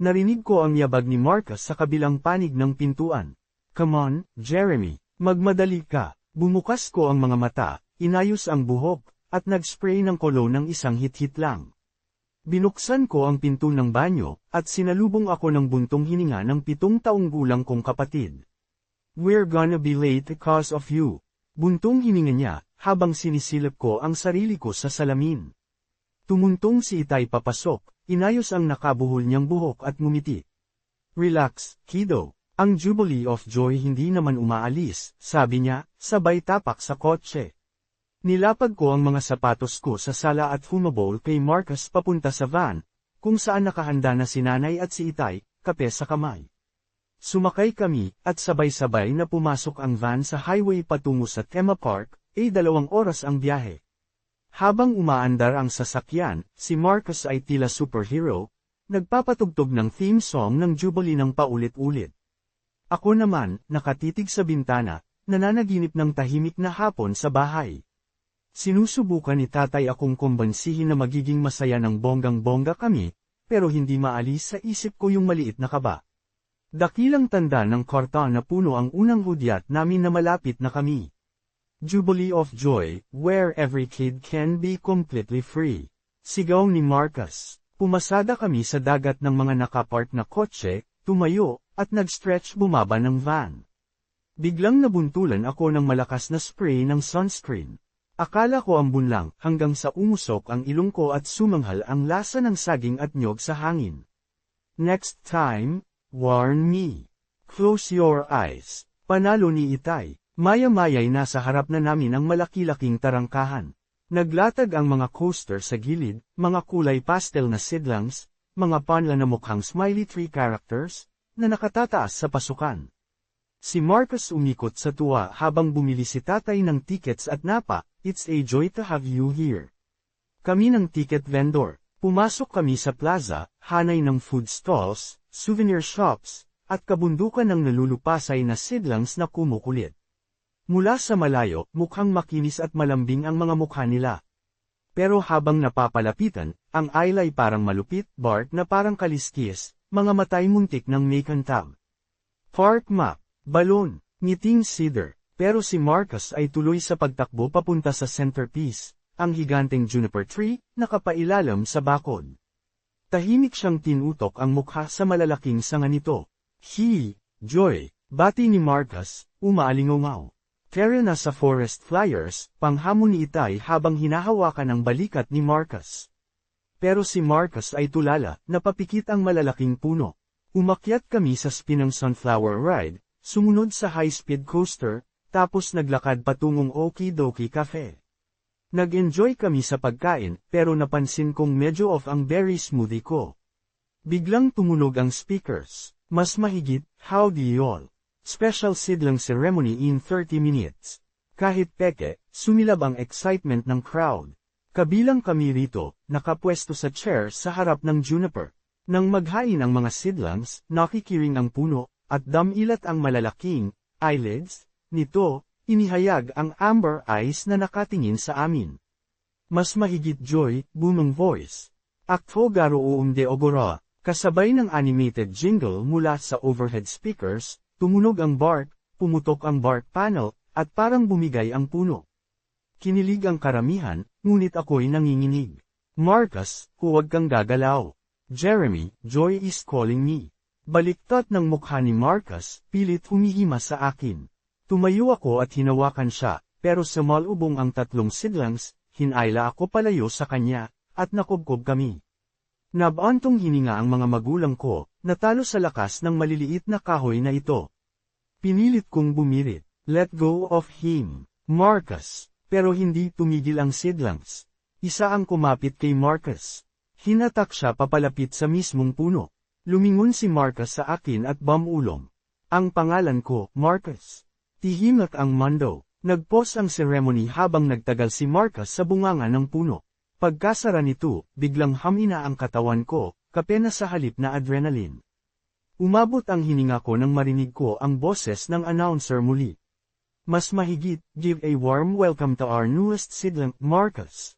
Narinig ko ang yabag ni Marcus sa kabilang panig ng pintuan. Come on, Jeremy, magmadali ka. Bumukas ko ang mga mata, inayos ang buhok, at nag-spray ng kolo ng isang hit-hit lang. Binuksan ko ang pinto ng banyo, at sinalubong ako ng buntong hininga ng pitong taong gulang kong kapatid. We're gonna be late because of you. Buntong hininga niya, habang sinisilip ko ang sarili ko sa salamin. Tumuntong si Itay papasok, inayos ang nakabuhol niyang buhok at ngumiti. Relax, kiddo. Ang Jubilee of Joy hindi naman umaalis, sabi niya, sabay tapak sa kotse. Nilapag ko ang mga sapatos ko sa sala at humabol kay Marcus papunta sa van, kung saan nakahanda na si nanay at si Itay, kape sa kamay. Sumakay kami, at sabay-sabay na pumasok ang van sa highway patungo sa Tema Park, ay dalawang oras ang biyahe. Habang umaandar ang sasakyan, si Marcus ay tila superhero, nagpapatugtog ng theme song ng Jubilee ng paulit-ulit. Ako naman, nakatitig sa bintana, nananaginip ng tahimik na hapon sa bahay. Sinusubukan ni tatay akong kumbansihin na magiging masaya ng bonggang-bongga kami, pero hindi maalis sa isip ko yung maliit na kaba. Dakilang tanda ng karton na puno ang unang hudyat namin na malapit na kami. Jubilee of Joy, where every kid can be completely free. Sigaw ni Marcus. Pumasada kami sa dagat ng mga nakapark na kotse, tumayo, at nag-stretch bumaba ng van. Biglang nabuntulan ako ng malakas na spray ng sunscreen. Akala ko ang bunlang hanggang sa umusok ang ilong ko at sumanghal ang lasa ng saging at nyog sa hangin. Next time, warn me. Close your eyes. Panalo ni Itay. Maya-maya'y nasa harap na namin ang malaki-laking tarangkahan. Naglatag ang mga coaster sa gilid, mga kulay pastel na sidlangs, mga panla na mukhang smiley tree characters, na nakatataas sa pasukan. Si Marcus umikot sa tuwa habang bumili si tatay ng tickets at napa, It's a joy to have you here. Kami ng ticket vendor. Pumasok kami sa plaza, hanay ng food stalls, souvenir shops, at kabundukan ng nalulupasay na sidlangs na kumukulit. Mula sa malayo, mukhang makinis at malambing ang mga mukha nila. Pero habang napapalapitan, ang aylay parang malupit, bark na parang kaliskis, mga matay muntik ng makantab. Park map, balon, ngiting cedar, pero si Marcus ay tuloy sa pagtakbo papunta sa centerpiece, ang higanteng juniper tree, nakapailalam sa bakod. Tahimik siyang tinutok ang mukha sa malalaking sanga nito. He, Joy, bati ni Marcus, umaalingaw. Kaya na sa forest flyers, panghamon ni Itay habang hinahawakan ang balikat ni Marcus. Pero si Marcus ay tulala, napapikit ang malalaking puno. Umakyat kami sa spinang sunflower ride, sumunod sa high-speed coaster, tapos naglakad patungong Okidoki Cafe. Nag-enjoy kami sa pagkain, pero napansin kong medyo off ang berry smoothie ko. Biglang tumunog ang speakers. Mas mahigit, howdy y'all. Special sidlang ceremony in 30 minutes. Kahit peke, sumilab ang excitement ng crowd. Kabilang kami rito, nakapwesto sa chair sa harap ng juniper. Nang maghain ang mga sidlangs, nakikiring ang puno, at damilat ang malalaking eyelids, Nito, inihayag ang amber eyes na nakatingin sa amin. Mas mahigit joy, booming voice. Akto garo uumde ogora, kasabay ng animated jingle mula sa overhead speakers, tumunog ang bark, pumutok ang bark panel, at parang bumigay ang puno. Kinilig ang karamihan, ngunit ako'y nanginginig. Marcus, huwag kang gagalaw. Jeremy, Joy is calling me. Baliktot ng mukha ni Marcus, pilit humihima sa akin. Tumayo ako at hinawakan siya, pero sumalubong ang tatlong sidlangs, hinayla ako palayo sa kanya, at nakubkob kami. Nabantong hininga ang mga magulang ko, natalo sa lakas ng maliliit na kahoy na ito. Pinilit kong bumirit, let go of him, Marcus, pero hindi tumigil ang sidlangs. Isa ang kumapit kay Marcus. Hinatak siya papalapit sa mismong puno. Lumingon si Marcus sa akin at bamulong. Ang pangalan ko, Marcus. Tihimik ang mundo. Nagpos ang ceremony habang nagtagal si Marcus sa bunganga ng puno. Pagkasara nito, biglang hamina ang katawan ko, kapena sa halip na adrenaline. Umabot ang hininga ko nang marinig ko ang boses ng announcer muli. Mas mahigit, give a warm welcome to our newest sidlang, Marcus.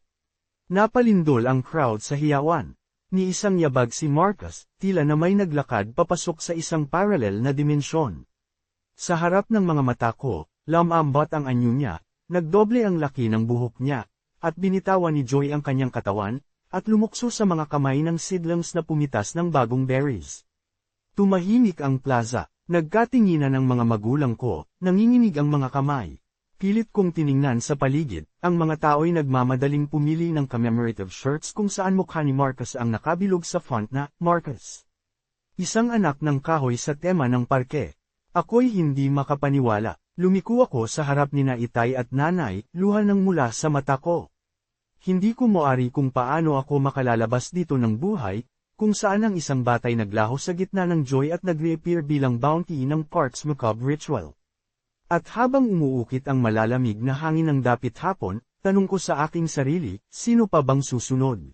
Napalindol ang crowd sa hiyawan. Ni isang yabag si Marcus, tila na may naglakad papasok sa isang parallel na dimensyon. Sa harap ng mga mata ko, lamambot ang anyo niya, nagdoble ang laki ng buhok niya, at binitawan ni Joy ang kanyang katawan, at lumukso sa mga kamay ng seedlings na pumitas ng bagong berries. Tumahimik ang plaza, nagkatinginan ang mga magulang ko, nanginginig ang mga kamay. Pilit kong tiningnan sa paligid, ang mga tao'y nagmamadaling pumili ng commemorative shirts kung saan mukha ni Marcus ang nakabilog sa font na, Marcus. Isang anak ng kahoy sa tema ng parke. Ako'y hindi makapaniwala, lumiko ako sa harap ni na itay at nanay, luha ng mula sa mata ko. Hindi ko moari kung paano ako makalalabas dito ng buhay, kung saan ang isang batay naglaho sa gitna ng joy at nag-reappear bilang bounty ng Parks Macabre Ritual. At habang umuukit ang malalamig na hangin ng dapit hapon, tanong ko sa aking sarili, sino pa bang susunod?